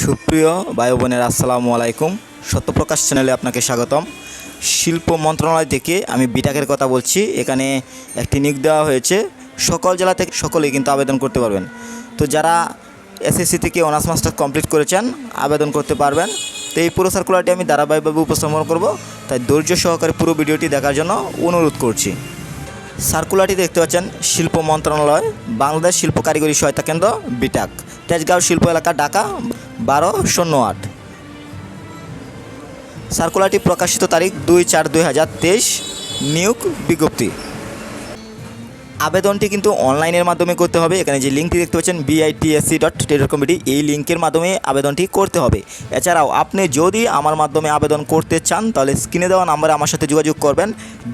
সুপ্রিয় ভাই বোনের, আসসালামু আলাইকুম। সত্যপ্রকাশ চ্যানেলে আপনাকে স্বাগতম। শিল্প মন্ত্রণালয় থেকে আমি বিটাকের কথা বলছি। এখানে একটি নিয়োগ দেওয়া হয়েছে। সকল জেলা থেকে সকলেই কিন্তু আবেদন করতে পারবেন। তো যারা এসএসসি থেকে অনার্স মাস্টার কমপ্লিট করেছেন, আবেদন করতে পারবেন। তো এই পুরো সার্কুলারটি আমি ধারাবাহিকভাবে উপস্থাপন করব। তাই ধৈর্য সহকারে পুরো ভিডিওটি দেখার জন্য অনুরোধ করছি। সার্কুলারটি দেখতে পাচ্ছেন, শিল্প মন্ত্রণালয়, বাংলাদেশ শিল্প কারিগরি সহায়তা কেন্দ্র, বিটাক। তেজগাঁও শিল্প এলাকা, ঢাকা। বারো শূন্য আট। সার্কুলারটি প্রকাশিত তারিখ দুই চার দুই হাজার তেইশ, নিয়োগ বিজ্ঞপ্তি। আবেদনটি কিন্তু অনলাইনের মাধ্যমে করতে হবে। এখানে যে লিঙ্কটি দেখতে পাচ্ছেন বিআইটিএসসি ডট টেডর কমিটি এই লিঙ্কের মাধ্যমে আবেদনটি করতে হবে। এছাড়াও আপনি যদি আমার মাধ্যমে আবেদন করতে চান, তাহলে স্ক্রিনে দেওয়া নাম্বারে আমার সাথে যোগাযোগ করবেন।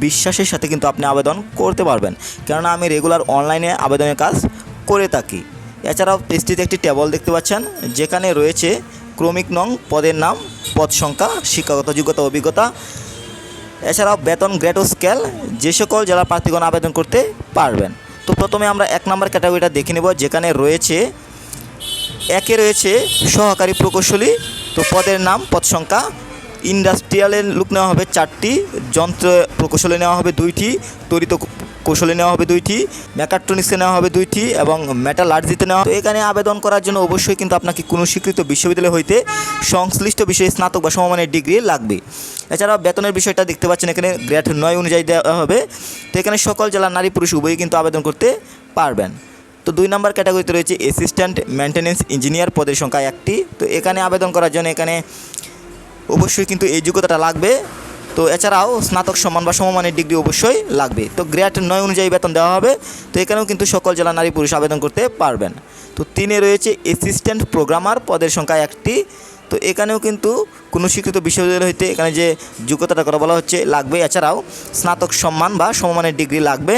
বিশ্বাসের সাথে কিন্তু আপনি আবেদন করতে পারবেন। কেননা আমি রেগুলার অনলাইনে আবেদনের কাজ করে থাকি। এছাড়াও পেজটিতে একটি টেবল দেখতে পাচ্ছেন, যেখানে রয়েছে ক্রমিক নং পদের নাম, পদ সংখ্যা, শিক্ষাগত যোগ্যতা, অভিজ্ঞতা, এছাড়াও বেতন গ্রেড ও স্কেল যে সকল জেলা প্রার্থীগণ আবেদন করতে পারবেন। তো প্রথমে আমরা এক নম্বর ক্যাটাগরিটা দেখে নেব, যেখানে রয়েছে, একে রয়েছে সহকারী প্রকৌশলী, তো পদের নাম, পদ সংখ্যা ইন্ডাস্ট্রিয়ালের লুক নেওয়া হবে চারটি, যন্ত্র প্রকৌশলে নেওয়া হবে দুইটি তরিত কৌশলে নেওয়া হবে দুইটি, মেকাট্রনিক্সে নেওয়া হবে দুইটি এবং মেটালার্জিতে নেওয়া তো এখানে আবেদন করার জন্য অবশ্যই কিন্তু আপনাকে কোনো স্বীকৃত বিশ্ববিদ্যালয় হইতে সংশ্লিষ্ট বিষয়ে স্নাতক বা সমমানের ডিগ্রি লাগবে। এছাড়াও বেতনের বিষয়টা দেখতে পাচ্ছেন এখানে গ্রেড নয় অনুযায়ী দেওয়া হবে। তো এখানে সকল জেলার নারী পুরুষ উভয়ই কিন্তু আবেদন করতে পারবেন। তো দুই নম্বর ক্যাটাগরিতে রয়েছে অ্যাসিস্ট্যান্ট মেনটেন্যান্স ইঞ্জিনিয়ার পদের সংখ্যা একটি। তো এখানে আবেদন করার জন্য এখানে অবশ্যই কিন্তু এই যোগ্যতাটা লাগবে। তো এছাড়াও স্নাতক সম্মান বা সমমানের ডিগ্রি অবশ্যই লাগবে। তো গ্রেড নয় অনুযায়ী বেতন দেওয়া হবে। তো এখানেও কিন্তু সকল জেলা নারী পুরুষ আবেদন করতে পারবেন। তো তিনে রয়েছে অ্যাসিস্ট্যান্ট প্রোগ্রামার পদের সংখ্যা একটি। তো এখানেও কিন্তু কোনো স্বীকৃত বিশ্ববিদ্যালয় হইতে এখানে যে যোগ্যতাটা করা বলা হচ্ছে লাগবে। এছাড়াও স্নাতক সম্মান বা সমমানের ডিগ্রি লাগবে।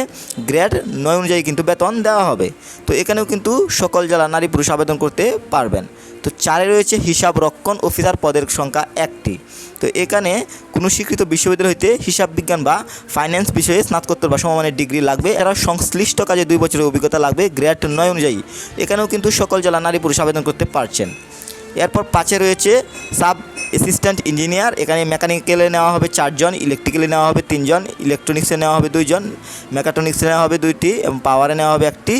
গ্রেড নয় অনুযায়ী কিন্তু বেতন দেওয়া হবে। তো এখানেও কিন্তু সকল জেলা নারী পুরুষ আবেদন করতে পারবেন। তো চারে রয়েছে হিসাব রক্ষণ অফিসার পদের সংখ্যা একটি। তো এখানে কোনো স্বীকৃত বিশ্ববিদ্যালয় হইতে হিসাব বিজ্ঞান বা ফাইন্যান্স বিষয়ে স্নাতকোত্তর বা সমমানের ডিগ্রি লাগবে। এরা সংশ্লিষ্ট কাজে দুই বছরের অভিজ্ঞতা লাগবে, গ্রেড নয় অনুযায়ী। এখানেও কিন্তু সকল জেলা নারী পুরুষ আবেদন করতে পারছেন। এরপর পাঁচে রয়েছে সাব অ্যাসিস্ট্যান্ট ইঞ্জিনিয়ার এখানে মেকানিক্যালে নেওয়া হবে চারজন ইলেকট্রিক্যালে নেওয়া হবে তিনজন ইলেকট্রনিক্সে নেওয়া হবে দুইজন মেকাট্রনিক্সে নেওয়া হবে দুইটি এবং পাওয়ারে নেওয়া হবে একটি।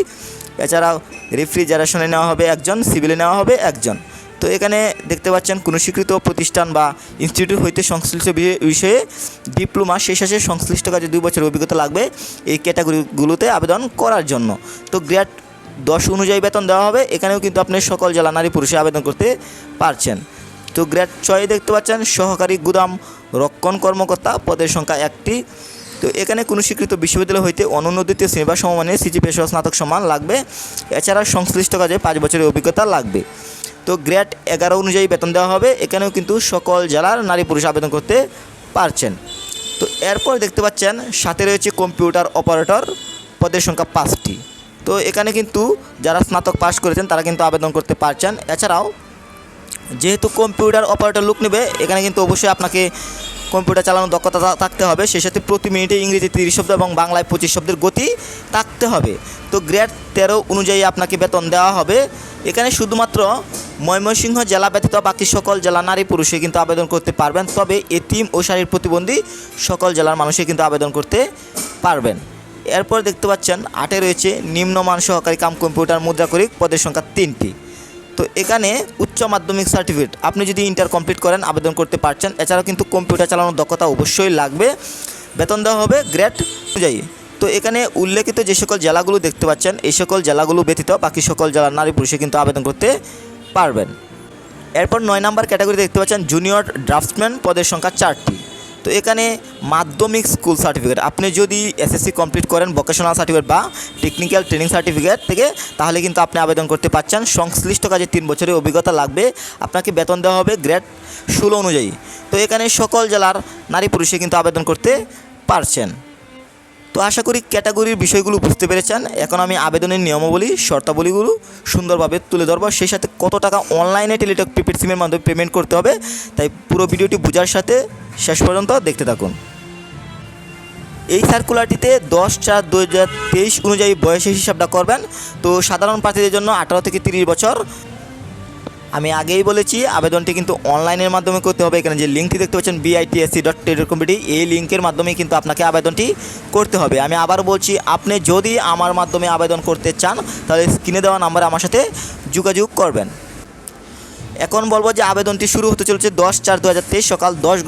এছাড়াও রেফ্রিজারেশনে নেওয়া হবে একজন সিভিলে নেওয়া হবে একজন। তো এখানে দেখতে পাচ্ছেন কোনো স্বীকৃত প্রতিষ্ঠান বা ইনস্টিটিউট হইতে সংশ্লিষ্ট বিষয়ে ডিপ্লোমা শেষ শেষে সংশ্লিষ্ট কাজে দুই বছর অভিজ্ঞতা লাগবে এই ক্যাটাগরিগুলোতে আবেদন করার জন্য। তো গ্রেড দশ অনুযায়ী বেতন দেওয়া হবে, এখানেও কিন্তু আপনি সকল জেলা নারী পুরুষে আবেদন করতে পারছেন। তো গ্রেড ছয় দেখতে পাচ্ছেন, সহকারী গুদাম রক্ষণ কর্মকর্তা পদের সংখ্যা একটি। তো এখানে কোনো স্বীকৃত বিশ্ববিদ্যালয় হইতে অনন্য দ্বিতীয় শ্রেণি বা সমমানের সিজি পেশা স্নাতক সমান লাগবে। এছাড়া সংশ্লিষ্ট কাজে পাঁচ বছরের অভিজ্ঞতা লাগবে। তো গ্রেড এগারো অনুযায়ী বেতন দেওয়া হবে, এখানেও কিন্তু সকল জেলার নারী পুরুষ আবেদন করতে পারছেন। তো এরপর দেখতে পাচ্ছেন, সাথে রয়েছে কম্পিউটার অপারেটর, পদের সংখ্যা পাঁচটি। তো এখানে কিন্তু যারা স্নাতক পাস করেছেন, তারা কিন্তু আবেদন করতে পারছেন। এছাড়াও, যেহেতু কম্পিউটার অপারেটর লুক নেবে, এখানে কিন্তু অবশ্যই আপনাকে কম্পিউটার চালানোর দক্ষতা থাকতে হবে। সেই সাথে প্রতি মিনিটে ইংরেজি তিরিশ শব্দ এবং বাংলায় পঁচিশ শব্দের গতি থাকতে হবে। তো গ্রেড তেরো অনুযায়ী আপনাকে বেতন দেওয়া হবে। এখানে শুধুমাত্র ময়মনসিংহ জেলা ব্যতীত বাকি সকল জেলা নারী পুরুষে কিন্তু আবেদন করতে পারবেন। তবে এতিম ও শারীর প্রতিবন্ধী সকল জেলার মানুষে কিন্তু আবেদন করতে পারবেন। এরপর দেখতে পাচ্ছেন আটে রয়েছে নিম্নমান সহকারী কাম কম্পিউটার মুদ্রাকরিক পদের সংখ্যা তিনটি। তো এখানে উচ্চ মাধ্যমিক সার্টিফিকেট, আপনি যদি ইন্টার কমপ্লিট করেন, আবেদন করতে পারছেন, এছাড়াও কিন্তু কম্পিউটার চালানোর দক্ষতা অবশ্যই লাগবে। বেতন দেওয়া হবে গ্রেড অনুযায়ী। তো এখানে উল্লেখিত যে সকল জেলাগুলো দেখতে পাচ্ছেন, এই সকল জেলাগুলো ব্যতীত বাকি সকল জেলার নারী পুরুষে কিন্তু আবেদন করতে পারবেন। এরপর নয় নাম্বার ক্যাটাগরি দেখতে পাচ্ছেন, জুনিয়র ড্রাফটসম্যান, পদের সংখ্যা চারটি। তো এখানে মাধ্যমিক স্কুল সার্টিফিকেট আপনি যদি এসএসসি কমপ্লিট করেন ভোকেশনাল সার্টিফিকেট বা টেকনিক্যাল ট্রেনিং সার্টিফিকেট থেকে, তাহলে কিন্তু আপনি আবেদন করতে পারছেন। সংশ্লিষ্ট কাজে তিন বছরের অভিজ্ঞতা লাগবে। আপনাকে বেতন দেওয়া হবে গ্রেড ষোলো অনুযায়ী। তো এখানে সকল জেলার নারী পুরুষে কিন্তু আবেদন করতে পারছেন। তো আশা করি ক্যাটাগরির বিষয়গুলো বুঝতে পেরেছেন। এখন আমি আবেদনের নিয়মাবলী, শর্তাবলীগুলো সুন্দরভাবে তুলে ধরবো। সেই সাথে কত টাকা অনলাইনে টেলিটক প্রিপেড সিমের মাধ্যমে পেমেন্ট করতে হবে, তাই পুরো ভিডিওটি বোঝার সাথে শেষ পর্যন্ত দেখতে থাকুন। এই সার্কুলারটিতে দশ চার দু অনুযায়ী বয়সের হিসাবটা করবেন। তো সাধারণ প্রার্থীদের জন্য আঠারো থেকে তিরিশ বছর আমি আগেই বলেছি, আবেদনটি কিন্তু অনলাইনের মাধ্যমে করতে হবে। এখানে যে লিঙ্কটি দেখতে পাচ্ছেন বিআইটিএসসি ডট টেলিকমিটি এই লিঙ্কের মাধ্যমে কিন্তু আপনাকে আবেদনটি করতে হবে। আমি আবার বলছি, আপনি যদি আমার মাধ্যমে আবেদন করতে চান, তাহলে স্ক্রিনে দেওয়া নাম্বারে আমার সাথে যোগাযোগ করবেন। এখন বলব যে আবেদনটি শুরু হতে চলেছে দশ চার দু সকাল দশ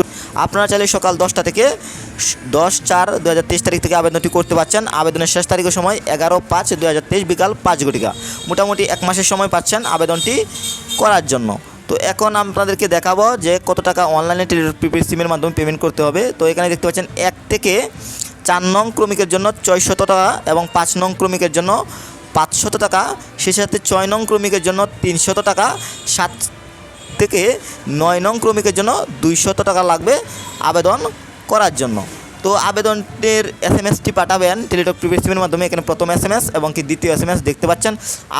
আপনারা চাইলে সকাল দশটা থেকে দশ চার দু তারিখ থেকে আবেদনটি করতে পারছেন। আবেদনের শেষ তারিখের সময় এগারো পাঁচ দু বিকাল পাঁচ ঘটিকা। মোটামুটি এক মাসের সময় পাচ্ছেন আবেদনটি। করার জন্য। তো এখন আপনাদেরকে দেখাবো যে কত টাকা অনলাইনে প্রিপেড সিমের মাধ্যমে পেমেন্ট করতে হবে। তো এখানে দেখতে পাচ্ছেন এক থেকে চার নং ক্রমিকের জন্য ছয়শত টাকা এবং পাঁচ নং ক্রমিকের জন্য পাঁচশত টাকা। সেই সাথে ছয় নং ক্রমিকের জন্য তিনশত টাকা। সাত থেকে নয় নং ক্রমিকের জন্য দুইশত টাকা লাগবে আবেদন করার জন্য। তো আবেদনের এস এম এসটি পাঠাবেন টেলিটক প্রিপেড সিমের মাধ্যমে, এখানে প্রথম এস এম এস এবং কি দ্বিতীয় এস এম এস দেখতে পাচ্ছেন।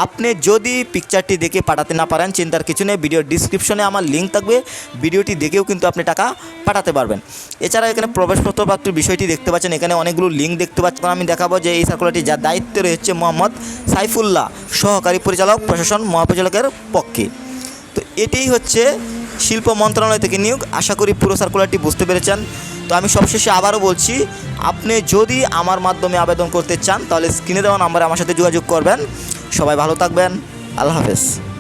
আপনি যদি পিকচারটি দেখে পাঠাতে না পারেন, চিন্তার কিছু নেই ভিডিও ডিসক্রিপশনে আমার লিঙ্ক থাকবে ভিডিওটি দেখেও কিন্তু আপনি টাকা পাঠাতে পারবেন। এছাড়া এখানে প্রবেশপত্র প্রাপ্তির বিষয়টি দেখতে পাচ্ছেন, এখানে অনেকগুলো লিঙ্ক দেখতে পাচ্ছেন। আমি দেখাবো যে এই সার্কুলারটি যার দায়িত্বে রয়েছে মোহাম্মদ সাইফুল্লাহ, সহকারী পরিচালক, প্রশাসন, মহাপরিচালকের পক্ষে। তো এটাই হচ্ছে শিল্প মন্ত্রণালয় থেকে নিয়োগ। আশা করি পুরো সার্কুলারটি বুঝতে পেরেছেন। তো আমি সবশেষে আবারও বলছি, আপনি যদি আমার মাধ্যমে আবেদন করতে চান, তাহলে স্ক্রিনে দেওয়া নাম্বারে আমার সাথে যোগাযোগ করবেন। সবাই ভালো থাকবেন। আল্লাহ হাফেজ।